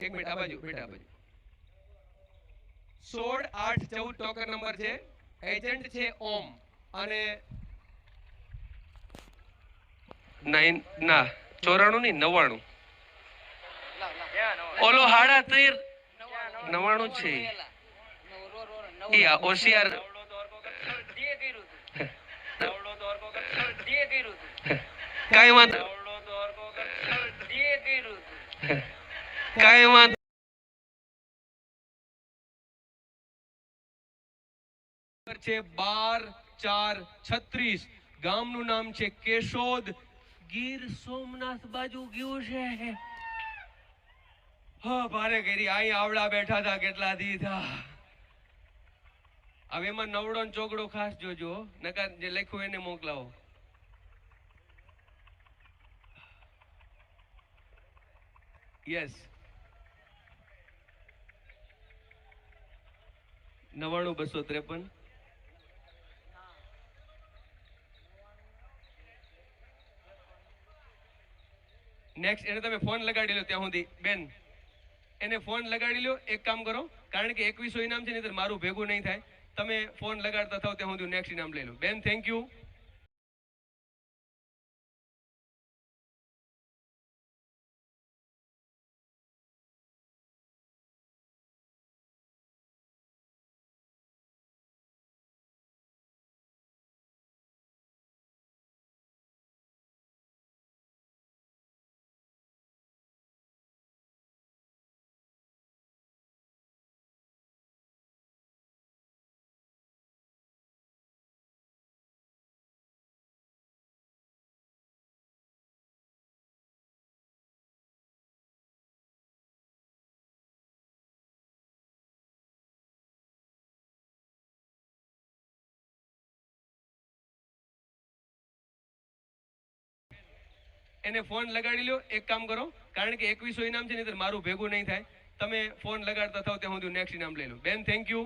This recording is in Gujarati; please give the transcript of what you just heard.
એક મિનિટ આ બાજુ બેટા બાજુ સોળ આઠ ચૌદ ટોકન નંબર છે. એજન્ટ છે ઓમ. અને નાઇન ના ચોરાણું નહીં નવ્વાણું. ઓલો હાડા તેર નવ્વાણું છે. એ આ હોશિયાર કાંઈ વાંધો કાંઈ વાંધો છે બાર ચાર છત્રીસ. ગામનું નામ છે કેશોદ. ગીર સોમનાથ બાજુ ગયું છે. હા, ભારે કરી અહીં આવડા બેઠા હતા કેટલા દી થા. હવે એમાં નવડો ચોગડો ખાસ જોજો નકર જે લખ્યું એને મોકલાવો. યસ નવાણું બસો ત્રેપન. નેક્સ્ટ એને તમે ફોન લગાડી લો ત્યાં સુધી. બેન, એને ફોન લગાડી લો. એક કામ કરો, કારણ કે એકવીસો ઇનામ છે નહીં મારું ભેગું નહીં થાય. તમે ફોન લગાડતા થાવ ત્યાં સુધી નેક્સ્ટ ઇનામ લઈ લો બેન થેન્ક યુ એને ફોન લગાડી લો એક કામ કરો, કારણ કે એકવીસો ઇનામ છે નહીં મારું ભેગું નહીં થાય. તમે ફોન લગાડતા થાવ ત્યાં સુધી નેક્સ્ટ ઇનામ લઈ લો બેન થેન્ક યુ